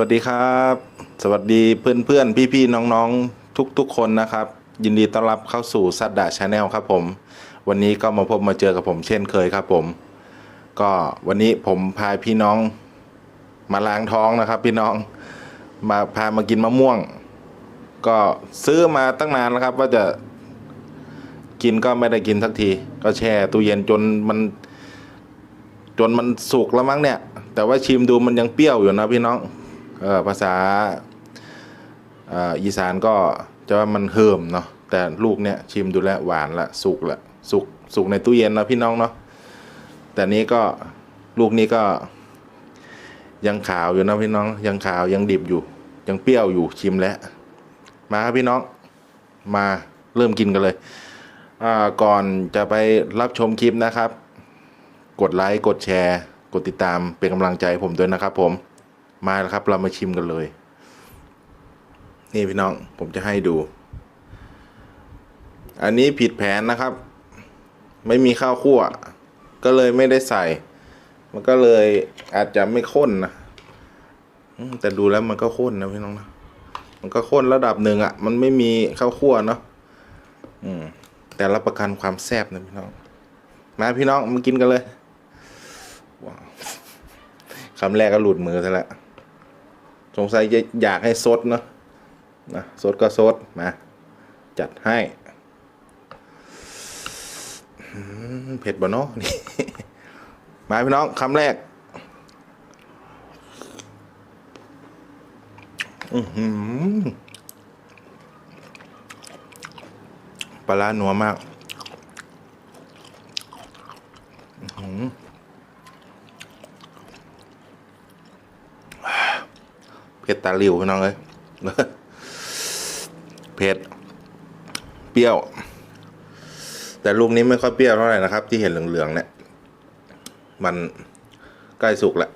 วัสดีครับ สวัสดีเพื่อนเพื่อนพี่พี่ๆน้องๆทุกๆคนนะครับ ยินดีต้อนรับเข้าสู่ซัดดาชาแนลครับผม วันนี้ก็มาพบมาเจอกับผมเช่นเคยครับผม ก็วันนี้ผมพาพี่น้อง มาล้างท้องนะครับ พี่น้องมาพามากินมะม่วง ก็ซื้อมาตั้งนานแล้วครับ ว่าจะกินก็ไม่ได้กินสักที ก็แช่ตู้เย็นจนมัน จนมันสุกแล้วมั้งเนี่ย แต่ว่าชิมดูมันยังเปรี้ยวอยู่นะพี่น้อง ภาษาอีสานก็จะว่ามันเฮิมเนาะแต่ลูกเนี่ยชิมดูแล้วหวานละสุกละสุกสุกในตู้เย็นนะพี่น้องเนาะแต่นี้ก็ลูกนี้ก็ ยังขาวอยู่นะพี่น้อง ยังขาวยังดิบอยู่ ยังเปรี้ยวอยู่ชิมแล้ว มาครับพี่น้องมาเริ่มกินกันเลย ก่อนจะไปรับชมคลิปนะครับ กดไลค์กดแชร์ กดติดตามเป็นกำลังใจผมด้วยนะครับผม มาแล้วครับ เรามาชิมกันเลย นี่พี่น้องผมจะให้ดู อันนี้ผิดแผนนะครับ ไม่มีข้าวคั่ว ก็เลยไม่ได้ใส่ มันก็เลยอาจจะไม่ข้นนะแต่ดูแล้วมันก็ข้นนะพี่น้องนะมันก็ข้นระดับหนึ่งอะ่ะ มันไม่มีข้าวคั่วเนาะอืม แต่รับประกันความแซ่บนะพี่น้อง มาพี่น้องมากินกันเลยว้าวคำแรกก็หลุดมือซะแล้ว สงสัยจะอยากให้ซดเนาะนะซดก็ซดมา จัดให้เผ็ดบ่เนาะนี่มาพี่น้องคำแรก อือปลาร้านัวมาก ผ็ดตาหลิวพี่น้องเลยเผ็ดเปรี้ยว แต่ลูกนี้ไม่ค่อยเปรี้ยวเท่าไหร่นะครับ ที่เห็นเหลืองๆเนี่ย มันใกล้สุกแล้ว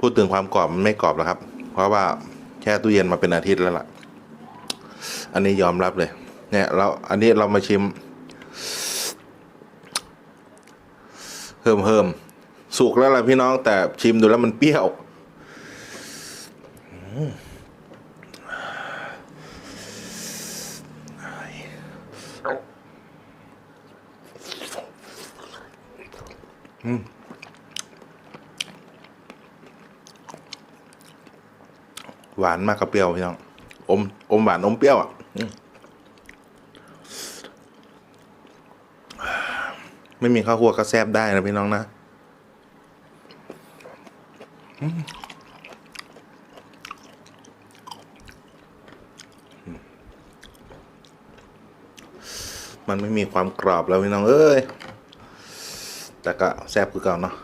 พูดถึงความกรอบมันไม่กรอบแล้วครับ เพราะว่าแช่ตู้เย็นมาเป็นอาทิตย์แล้วล่ะ อันนี้ยอมรับเลย เนี่ย เราอันนี้เรามาชิมเพิ่มเพิ่มสุกแล้วล่ะพี่น้องแต่ชิมดูแล้วมันเปรี้ยวอืมอืม หวานมากกับเปรี้ยวพี่น้องอมอมหวานอมเปรี้ยวอะไม่มีข้าวคั่วก็แซบได้นะพี่น้องนะมมันไม่มีความกรอบแล้วพี่น้องเอ้ย แต่ก็แซบคือเก่าเนาะ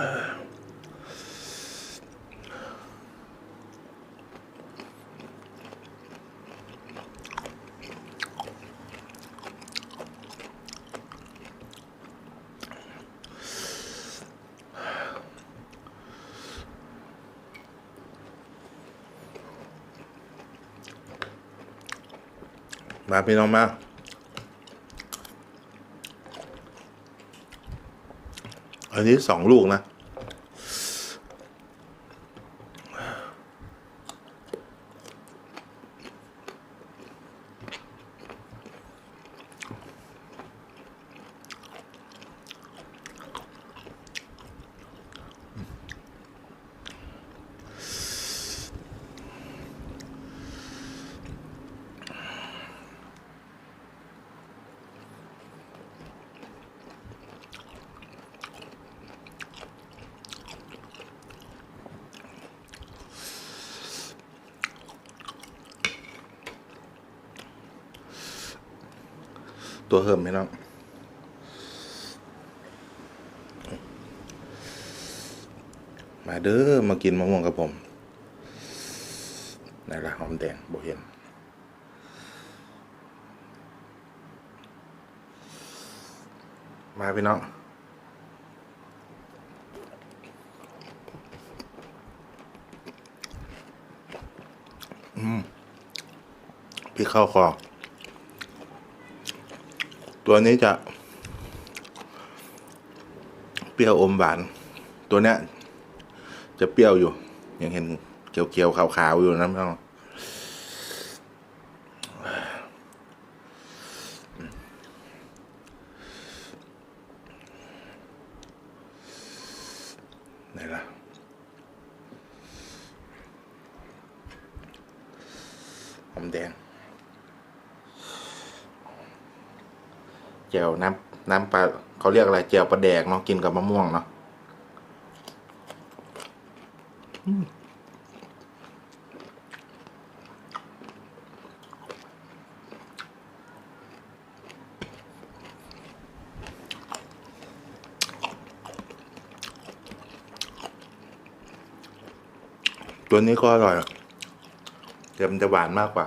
มาพี่น้องมาอันนี้สองลูกนะ ตัวเหิมพี่น้องมาเด้อมากินมะม่วงกับผมไหละหอมแดงโบเห็นมาพี่น้องอืมพี่เข้าคอ ตัวนี้จะ เปรี้ยวอมหวาน ตัวเนี้ย จะเปรี้ยวอยู่ ยังเห็นเขียวๆขาวๆอยู่นะพี่น้องไหนล่ะ หอมแดง แจ่วน้ำน้ำปลาเขาเรียกอะไรแจ่วปลาแดกเนาะกินกับมะม่วงเนาะตัวนี้ก็อร่อยแต่มันจะหวานมากกว่า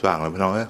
สว่างเลยพี่น้องเอ้ย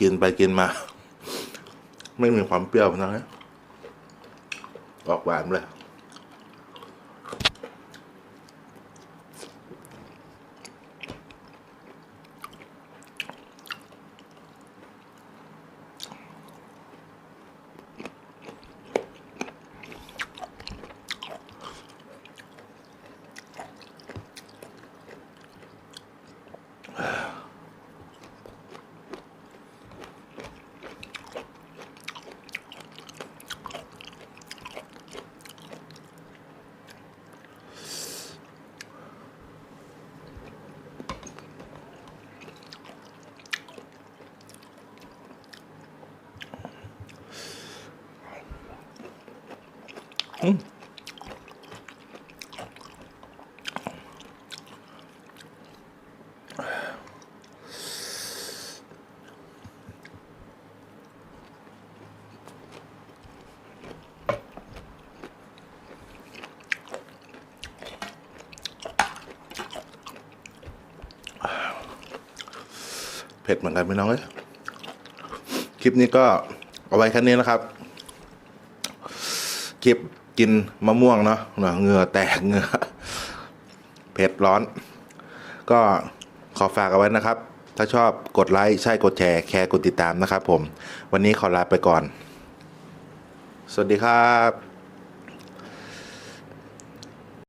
กินไปกินมา ไม่มีความเปรี้ยวพี่น้องเอ้ยออกหวานเลย เผ็ดเหมือนกันพี่น้องเอ้ยคลิปนี้ก็เอาไว้แค่นี้นะครับ คลิป กินมะม่วงเนาะเหงื่อแตกเหงื่อเผ็ดร้อน ก็ขอฝากเอาไว้นะครับ ถ้าชอบกดไลค์ใช่กดแชร์แคร์กดติดตามนะครับผม วันนี้ขอลาไปก่อน สวัสดีครับ